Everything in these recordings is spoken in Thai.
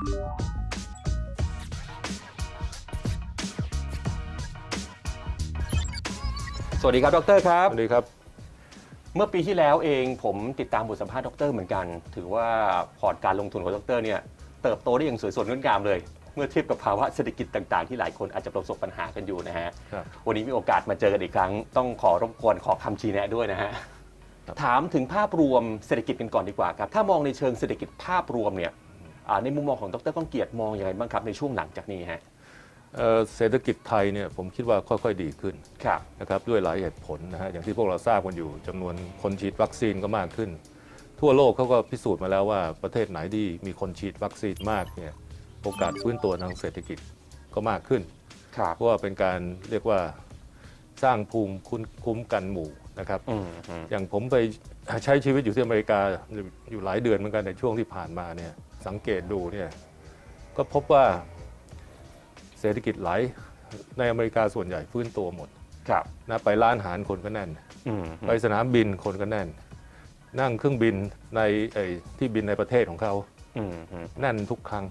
สวัสดีครับ ดรครับ สวัสดีครับ เมื่อปีที่แล้วเองผมติดตามบทสัมภาษณ์ดรเหมือนกัน ถือว่าพอร์ตการลงทุนของดรเนี่ยเติบโตได้อย่างสวยสดงดงามเลย เมื่อเทียบกับภาวะเศรษฐกิจต่าง ๆ ที่หลายคนอาจจะประสบปัญหากันอยู่นะฮะ ครับ วันนี้มีโอกาสมาเจอกันอีกครั้ง ต้องขอรบกวนขอคำชี้แนะด้วยนะฮะ ครับ ถามถึงภาพรวมเศรษฐกิจกันก่อนดีกว่าครับ ถ้ามองในเชิงเศรษฐกิจภาพรวมเนี่ยอ่า ในมุมมองของดรก้องเกียรติมองอย่างไรบ้างครับในช่วงหลังจากนี้ฮะเอ่อเศรษฐกิจไทยเนี่ยผมคิดว่าค่อยๆดีขึ้นครับ นะครับด้วยหลายเหตุผลนะฮะอย่างที่พวกเราทราบกันอยู่จำนวนคนฉีดวัคซีนก็มากขึ้น ทั่วโลกเขาก็พิสูจน์มาแล้วว่าประเทศไหนที่มีคนฉีดวัคซีนมากเนี่ยโอกาสฟื้นตัวทางเศรษฐกิจก็มากขึ้น ครับ เพราะว่าเป็นการเรียกว่าสร้างภูมิคุ้มคุ้มกันหมู่นะครับ อืมอืมอย่างผมไปใช้ชีวิตอยู่ที่อเมริกาอยู่หลายเดือนเหมือนกันในช่วงที่ผ่านมาเนี่ย สังเกตดูเนี่ยก็พบว่าเศรษฐกิจหลายในอเมริกาส่วนใหญ่ฟื้นตัวหมดครับนะไปร้านอาหารคนก็แน่นอืมไปสนามบินคนก็แน่น นั่งเครื่องบินในไอ้ที่บินในประเทศของเขาอืมอืมแน่นทุกครั้ง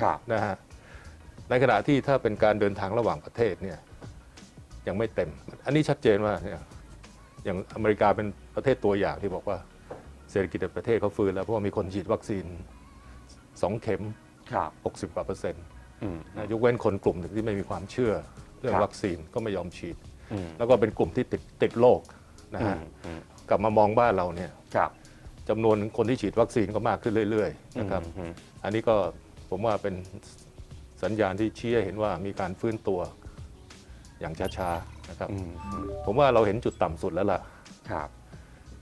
ครับนะฮะในขณะที่ถ้าเป็นการเดินทางระหว่างประเทศเนี่ยยังไม่เต็ม อันนี้ชัดเจนว่าเนี่ยอย่างอเมริกาเป็นประเทศตัวอย่างที่บอกว่าเศรษฐกิจในประเทศเขาฟื้นแล้วเพราะว่ามีคนฉีดวัคซีน สองเข็ม ครับ 60กว่าเปอร์เซ็นต์อืม นะยกเว้นคนกลุ่มหนึ่งที่ไม่มีความเชื่อเรื่องครับ วัคซีนก็ไม่ยอมฉีด อืมแล้วก็เป็นกลุ่มที่ติดติดโรคนะอืฮะมอืมกลับมามองบ้านเราเนี่ยครับจำนวนคนที่ฉีดวัคซีนก็มากขึ้นเรื่อยๆนะครับ อืม อันนี้ก็ผมว่าเป็นสัญญาณที่ชี้ให้เห็นว่ามีการฟื้นตัวอย่างช้าๆนะครับ อืมอืมผมว่าเราเห็นจุดต่ำสุดแล้วล่ะ ครับ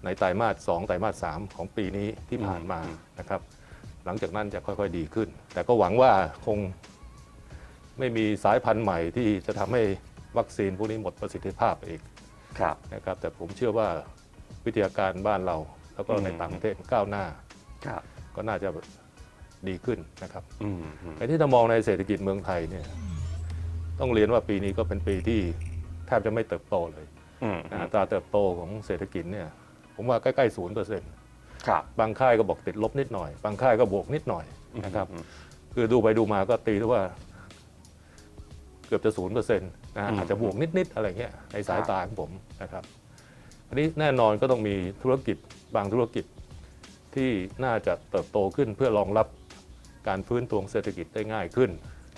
ในไตรมาส2ไตรมาส3ของปีนี้ที่ผ่านมาอืมนะครับ หลังจากนั้นจะค่อยๆดีขึ้น แต่ก็หวังว่าคงไม่มีสายพันธุ์ใหม่ที่จะทำให้วัคซีนพวกนี้หมดประสิทธิภาพไปอีกครับ นะครับแต่ผมเชื่อว่าวิทยาการบ้านเราแล้วก็ในอืมต่างประเทศก้าวหน้า ครับ ก็น่าจะดีขึ้นนะครับอืมอืมแต่ที่ถ้ามองในเศรษฐกิจเมืองไทยเนี่ยต้องเรียนว่าปีนี้ก็เป็นปีที่แทบจะไม่เติบโตเลยอืมนะอัตราเติบโตของเศรษฐกิจเนี่ยผมว่าใกล้ๆศูนย์เปอร์เซ็นต์ ครับ บางค่ายก็บอกติดลบนิดหน่อย บางค่ายก็บวกนิดหน่อยนะครับ คือดูไปดูมาก็ตีได้ว่า เกือบจะศูนย์เปอร์เซ็นต์นะฮะอืมอาจจะบวกนิดๆอะไรเงี้ยในสายครับตาของผมนะครับอันนี้แน่นอนก็ต้องมีธุรกิจบางธุรกิจที่น่าจะเติบโตขึ้นเพื่อรองรับการฟื้นตัวของเศรษฐกิจได้ง่ายขึ้น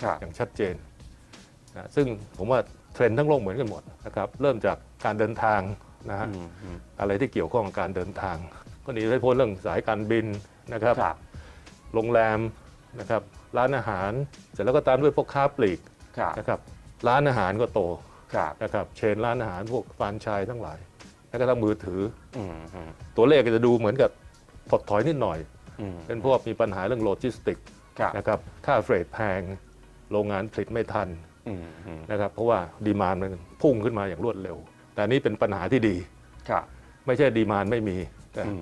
ครับอย่างชัดเจนนะซึ่งผมว่าเทรนด์ทั้งโลกเหมือนกันหมดนะครับ เริ่มจากการเดินทางนะฮะอืมอืมอะไรที่เกี่ยวข้องกับการเดินทาง ก็หนีไม่พ้นเรื่องสายการบินนะครับครับ โรงแรมนะครับ ร้านอาหาร เสร็จแล้วก็ตามด้วยพวกค้าปลีกครับนะครับ ร้านอาหารก็โตครับนะครับ เชนร้านอาหารพวกฟรานไชส์ทั้งหลาย แล้วก็ทั้งมือถืออืมอืมตัวเลขก็จะดูเหมือนกับถดถอยนิดหน่อยอืมเป็นพวกมีปัญหาเรื่องโลจิสติกครับนะครับ ค่าเฟรทแพง โรงงานผลิตไม่ทันอืมอืมนะครับ เพราะว่าดีมานมันพุ่งขึ้นมาอย่างรวดเร็ว แต่อันนี่เป็นปัญหาที่ดีครับไม่ใช่ดีมานไม่มีแต่อืม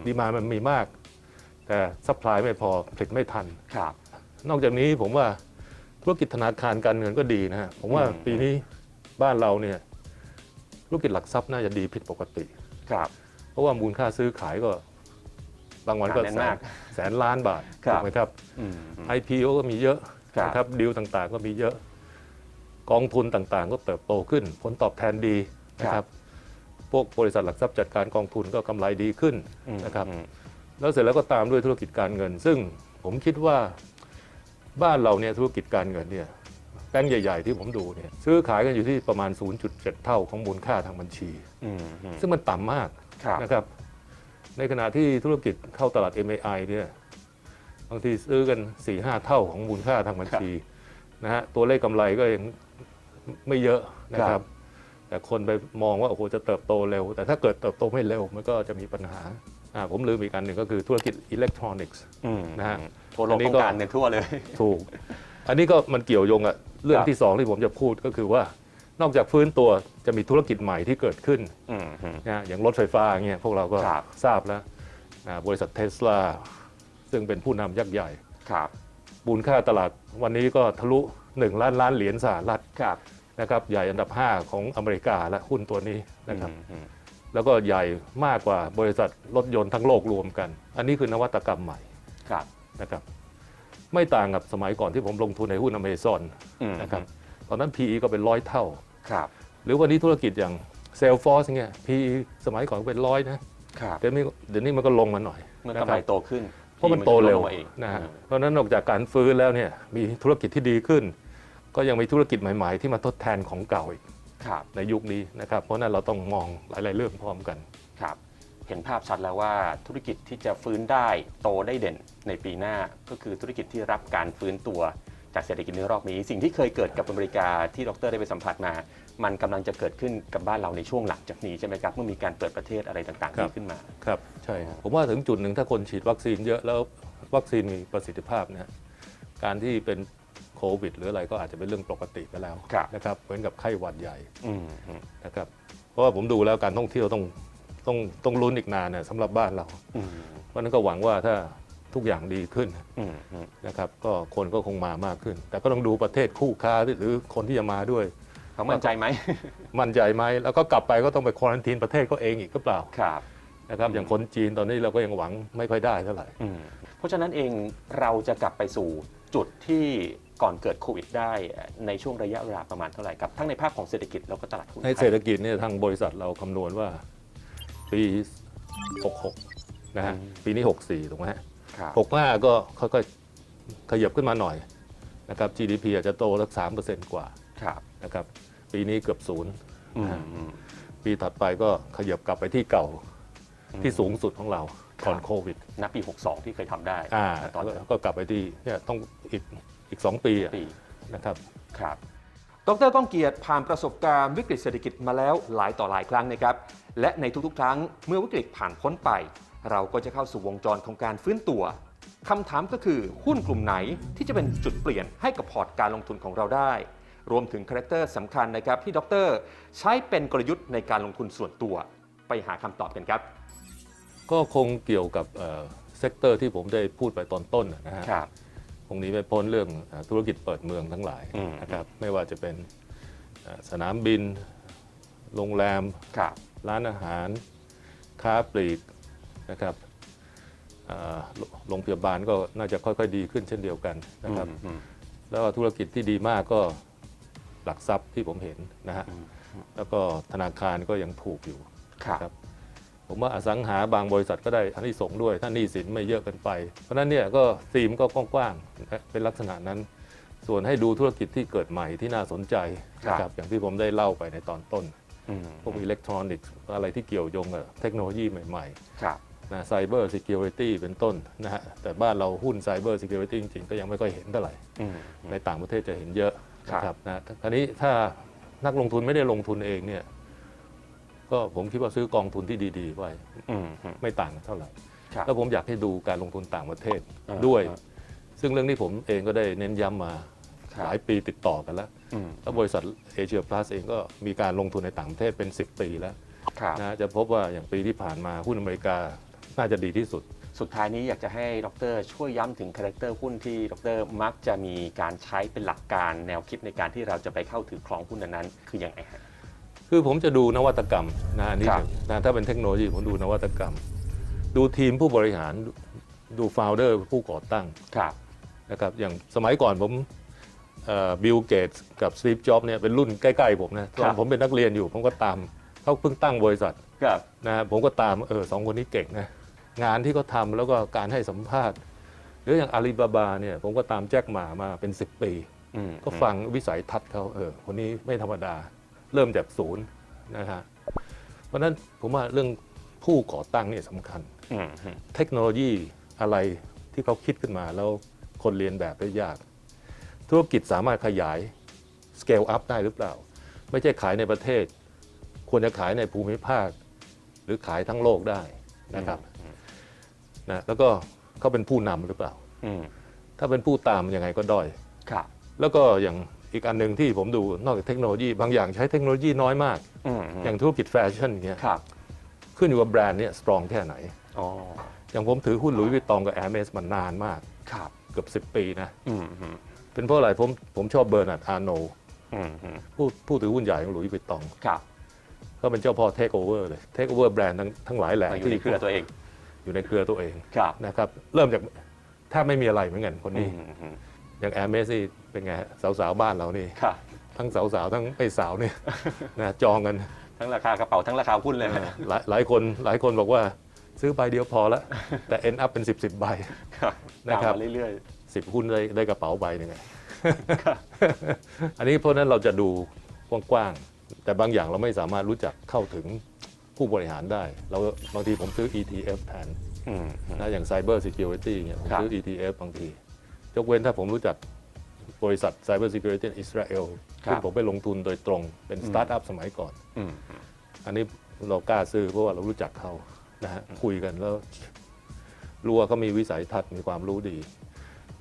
ดีมานมันมีมาก แต่ซัพพลายไม่พอผลิตไม่ทัน ครับ นอกจากนี้ผมว่าธุรกิจธนาคารการเงินก็ดีนะฮะผมว่าอืมปีนี้บ้านเราเนี่ยธุรกิจหลักทรัพย์น่าจะดีผิดปกติ ครับ เพราะว่ามูลค่าซื้อขายก็บางวันก็แน่นแสมานกแสนล้านบาทครับถูกไหมครับอืมอืม IPO ก็มีเยอะครับนะครับดีลต่างๆ ก็มีเยอะ กองทุนต่างๆ ก็เติบโตขึ้น ผลตอบแทนดีนะครับ พวกบริษัทหลักทรัพย์จัดการกองทุนก็กำไรดีขึ้นอืมนะครับอืมแล้วเสร็จแล้วก็ตามด้วยธุรกิจการเงิน ซึ่งผมคิดว่าบ้านเราเนี่ยธุรกิจการเงินเนี่ยแบงก์ใหญ่ๆที่ผมดูเนี่ยซื้อขายกันอยู่ที่ประมาณ 0.7 เท่าของมูลค่าทางบัญชีอืมอืมซึ่งมันต่ำมากครับนะครับ ในขณะที่ธุรกิจเข้าตลาด MAI เนี่ยบางทีซื้อกัน 4-5 เท่าของมูลค่าทางบัญชีนะฮะตัวเลขกำไรก็ยังไม่เยอะนะครับ แต่คนไปมองว่าโอ้โหจะเติบโตเร็ว แต่ถ้าเกิดเติบโตไม่เร็วมันก็จะมีปัญหาอ่าผมลืมอีกอันหนึ่งก็คือธุรกิจอิเล็กทรอนิกส์อืมนะฮะทั่วโลอักนนี้ต้อก็งการเนี่ยทั่วเลย ถูก อันนี้ก็มันเกี่ยวโยงกับเรื่องครับที่สองที่ผมจะพูดก็คือว่านอกจากฟื้นตัวจะมีธุรกิจใหม่ที่เกิดขึ้นอืมอืมนะอย่างรถไฟฟ้าเงี้ยพวกเราก็ครับทราบแล้วนะบริษัทเทสลาซึ่งเป็นผู้นำยักษ์ใหญ่ครับมูลค่าตลาดวันนี้ก็ทะลุ 1 ล้านล้านเหรียญสหรัฐครับ นะครับใหญ่อันดับ 5 ของอเมริกาและหุ้นตัวนี้นะครับอืมอืมแล้วก็ใหญ่มากกว่าบริษัทรถยนต์ทั้งโลกรวมกัน อันนี้คือนวัตกรรมใหม่ครับนะครับ ไม่ต่างกับสมัยก่อนที่ผมลงทุนในหุ้นอเมซอนอืมนะครับตอนนั้น PE ก็เป็นร้อยเท่าครับหรือวันนี้ธุรกิจอย่าง Salesforce เงี้ย PE สมัยก่อนก็เป็นร้อยนะครับเดี๋ยวนี้เดี๋ยวนี้มันก็ลงมาหน่อยเมื่อนะกำคไรรับโตขึ้น เพราะมันโตเร็วลงมาเองนะฮะอืมเพราะฉะนั้นนอกจากการฟื้นแล้วเนี่ยมีธุรกิจที่ดีขึ้น ก็ยังมีธุรกิจใหม่ ๆ ที่มาทดแทนของเก่าอีกครับในยุคนี้นะครับ เพราะฉะนั้นเราต้องมองหลาย ๆ เรื่องพร้อมกัน ครับ เห็นภาพชัดแล้วว่าธุรกิจที่จะฟื้นได้โตได้เด่นในปีหน้า ก็คือธุรกิจที่รับการฟื้นตัวจากเศรษฐกิจในรอบนี้ สิ่งที่เคยเกิดกับอเมริกาที่ดรได้ไปสัมผัสมา มันกำลังจะเกิดขึ้นกับบ้านเราในช่วงหลังจากนี้ใช่ไหมครับเมื่อมีการเปิดประเทศอะไรต่างๆครับที่ขึ้นมา ครับ ใช่ครับผมว่าถึงจุดหนึ่งถ้าคนฉีดวัคซีนเยอะแล้ววัคซีนมีประสิทธิภาพนะฮะการที่เป็น โควิด หรืออะไรก็อาจจะเป็นเรื่องปกติไปแล้วครับ นะครับเหมือนกับไข้หวัดใหญ่อืมอืมนะครับเพราะว่าผมดูแล้วการท่องเที่ยวต้องต้องต้องลุ้นอีกนานนะสำหรับบ้านเราอืมเพราะฉะนั้นก็หวังว่าถ้าทุกอย่างดีขึ้นอืมอืมนะครับก็คนก็คงมามากขึ้น แต่ก็ต้องดูประเทศคู่ค้าหรือคนที่จะมาด้วย เขามั่นใจไหม มั่นใจไหมแล้วก็กลับไปก็ต้องไปควอรันทีนประเทศเขาเองอีกหรือเปล่าครับ นะครับอย่างคนจีนตอนนี้เราก็ยังหวังไม่ค่อยได้เท่าไหร่ อืมเพราะฉะนั้นเองเราจะกลับไปสู่จุดที่ ก่อนเกิดโควิดได้ในช่วงระยะเวลาประมาณเท่าไหร่ครับ ทั้งในภาพของเศรษฐกิจแล้วก็ตลาดหุ้นในไทยเศรษฐกิจเนี่ยทางบริษัทเราคำนวณว่าปี 66 นะฮะปีนี้ 64 ถูกไหมฮะครับ65 ก็ค่อยๆขยับขึ้นมาหน่อยนะครับ GDP อาจจะโตสัก3%กว่าครับนะครับปีนี้เกือบศูนย์อืมนะฮะอืมปีถัดไปก็ขยับกลับไปที่เก่าอืมที่สูงสุดของเราก่อนครับโควิดนับปี 62 ที่เคยทำได้อ่าตอนก็นั้นก็กลับไปที่เนี่ยต้องอีก อีกสองปีอะปีนะครับ ครับ ดรก้องเกียรติผ่านประสบการณ์วิกฤตเศรษฐกิจมาแล้วหลายต่อหลายครั้งนะครับ และในทุกๆ ครั้งเมื่อวิกฤตผ่านพ้นไป เราก็จะเข้าสู่วงจรของการฟื้นตัวคำถามก็คือหุ้นกลุ่มไหนที่จะเป็นจุดเปลี่ยนให้กับพอร์ตการลงทุนของเราได้ รวมถึงคาแรคเตอร์สำคัญนะครับที่ดร ใช้เป็นกลยุทธ์ในการลงทุนส่วนตัว ไปหาคำตอบกันครับ ก็คงเกี่ยวกับเซกเตอร์ที่ผมได้พูดไปตอนต้นนะฮะครับ คงหนี้ไม่พ้นเรื่องเอ่อธุรกิจเปิดเมืองทั้งหลายอืมนะครับไม่ว่าจะเป็นเอ่อสนามบิน โรงแรมครับร้านอาหาร ค้าปลีกนะครับเอ่อโรโรงพยาบาลก็น่าจะค่อยๆ ดีขึ้นเช่นเดียวกันนะครับอืมแล้วก็ธุรกิจที่ดีมากก็หลักทรัพย์ที่ผมเห็นนะฮะอืมแล้วก็ธนาคารก็ยังถูกอยู่ครับครับ ผมว่าอสังหาบางบริษัทก็ได้อันนี้ส่งส์ด้วยถ้าหนี้สินไม่เยอะเกินไป เพราะฉะนั้นเนี่ยก็ธีมก็กว้างๆนะเป็นลักษณะนั้น ส่วนให้ดูธุรกิจที่เกิดใหม่ที่น่าสนใจนะครับอย่างที่ผมได้เล่าไปในตอนต้นอืมพวกอิเล็กทรอนิกส์อะไรที่เกี่ยวโยงกับเทคโนโลยีใหม่ครับๆนะไซเบอร์ซิเคียวริตี้เป็นต้นนะฮะแต่บ้านเราหุ้นไซเบอร์ซิเคียวริตี้จริงๆ ก็ยังไม่ค่อยเห็นเท่าไหร่อืมในต่างประเทศจะเห็นเยอะครับนะครับนะคราวนี้ถ้านักลงทุนไม่ได้ลงทุนเองเนี่ย ก็ผมคิดว่าซื้อกองทุนที่ดีๆไว้อืมอืมไม่ต่างกันเท่าไหร่ ครับ แล้วผมอยากให้ดูการลงทุนต่างประเทศอ่าด้วยอ่าซึ่งเรื่องนี้ผมเองก็ได้เน้นย้ำมาครับหลายปีติดต่อกันแล้ว อืมแล้วบริษัทเอเชียพลัสเองก็มีการลงทุนในต่างประเทศเป็น 10 ปีแล้วครับนะจะพบว่าอย่างปีที่ผ่านมาหุ้นอเมริกาน่าจะดีที่สุด สุดท้ายนี้อยากจะให้ดร ช่วยย้ำถึงคาแรคเตอร์หุ้นที่ดร มักจะมีการใช้เป็นหลักการแนวคิดในการที่เราจะไปเข้าถือครองหุ้นนั้นๆคืออย่างไรฮะ คือผมจะดูนวัตกรรมนะอันนี่ครับ นะถ้าเป็นเทคโนโลยีผมดูนวัตกรรม ดูทีมผู้บริหารดูฟ o วเดอร์ผู้ก่อตั้งครับ นะครับอย่างสมัยก่อนผมบิลเกตกับสตีฟจ็อบเนี่ยเป็นรุ่นใกล้ๆผมนะตอนผมเป็นนักเรียนอยู่ ผมก็ตามเขาเพิ่งตั้งบริษัทครับ นะฮะผมก็ตามเออสองคนนี้เก่งนะงานที่เขาทำแล้วก็การให้สัมภาษณ์ หรืออย่างอาลีบาบาเนี่ยผมก็ตามแจ็คหมามาเป็น 10 ปี อืมก็ฟังวิสัยทัศน์เขาเออคนนี้ไม่ธรรมดา เริ่มจากศูนย์นะฮะเพราะฉะนั้นผมว่าเรื่องผู้ก่อตั้งเนี่ยสำคัญอืมอืมเทคโนโลยีอะไรที่เขาคิดขึ้นมาแล้วคนเรียนแบบได้ยาก ธุรกิจสามารถขยาย scale up ได้หรือเปล่า ไม่ใช่ขายในประเทศ ควรจะขายในภูมิภาค หรือขายทั้งโลกได้นะครับนะแล้วก็เขาเป็นผู้นำหรือเปล่าอืมถ้าเป็นผู้ตามยังไงก็ด้อยครับแล้วก็อย่าง อีกอันหนึ่งที่ผมดูนอกจากเทคโนโลยีบางอย่างใช้เทคโนโลยีน้อยมาก อืมอย่างธุรกิจแฟชั่นอย่างเงี้ยครับขึ้นอยู่กับแบรนด์เนี่ยสตรองแค่ไหน อ๋ออย่างผมถือหุ้นหลุยส์วิตตองกับแอร์เมสมานานมากครับเกือบ10 ปีนะ อืมอืมเป็นเพราะอะไรผมผมชอบเบอร์นาร์ดอาร์โนอืมอืมผู้ผู้ถือหุ้นใหญ่ของหลุยส์วิตตองครับเขาเป็นเจ้าพ่อเทคโอเวอร์เลยเทคโอเวอร์แบรนด์ทั้งทั้งหลายแหล่อยู่ในเครือตัวเองอยู่ในเครือตัวเองครับนะครับเริ่มจากเททบไม่มีอะไรเหมือนกันคนนี้อืมอืม อย่างแอร์เมสนี่เป็นไงฮะสาวๆบ้านเรานี่ค่ะ ทั้งสาวๆทั้งไม่สาวเนี่ย นะจองกันทั้งราคากระเป๋าทั้งราคาหุ้นเลยนะหลายหลายคนหลายคนบอกว่าซื้อใบเดียวพอละแต่ end up เป็น 10บสใบครับนะครับตามมาเรื่อย 10 หุ้นได้ได้กระเป๋าใบหนึ่งไงอันนี้เพราะฉะนั้นเราจะดูกว้างๆ แต่บางอย่างเราไม่สามารถรู้จักเข้าถึงผู้บริหารได้ เราบางทีผมซื้อ ETF แทนๆอืมอืมนะอย่าง Cyber Security เนี่ยผมครับ ซื้อ ETF บางที ยกเว้นถ้าผมรู้จักบริษัท Cyber Security อิสราเอลครับซึ่งผมไปลงทุนโดยตรงเป็นสตาร์ทอัพสมัยก่อน อืม อันนี้เรากล้าซื้อเพราะว่าเรารู้จักเขานะฮะคุยกันแล้วรู้ว่าเขามีวิสัยทัศน์มีความรู้ดี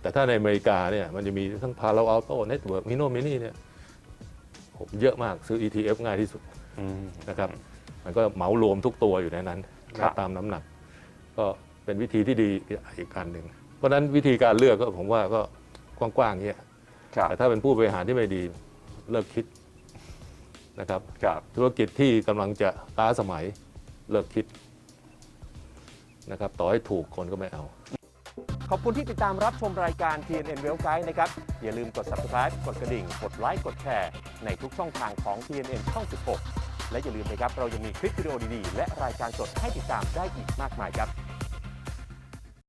แต่ถ้าในอเมริกาเนี่ยมันจะมีทั้ง Palo Alto Network มิโนมินี่เนี่ยผมเยอะมากซื้อ ETF ง่ายที่สุดอืม นะครับ มันก็เหมารวมทุกตัวอยู่ในนั้นครับ ตามน้ำหนัก ก็เป็นวิธีที่ดีอีกอันหนึ่งเพ ราะฉะนั้นวิธีการเลือกก็ผมว่าก็กว้างๆเงี้ยครับแต่ถ้าเป็นผู้บริหารที่ไม่ดีเลิกคิดนะครับ ครับ ธุรกิจที่กำลังจะล้าสมัยเลิกคิดนะครับต่อให้ถูกคนก็ไม่เอา ขอบคุณที่ติดตามรับชมรายการ TNN w e l l Guide นะครับ อย่าลืมกด subscribe กดกระดิ่ง กดไลค์ กดแชร์ ในทุกช่องทางของ TNN ช่อง 16 และอย่าลืมนะครับ เรายังมีคลิปวิดีโอดีๆ และรายการสดให้ติดตามได้อีกมากมายครับ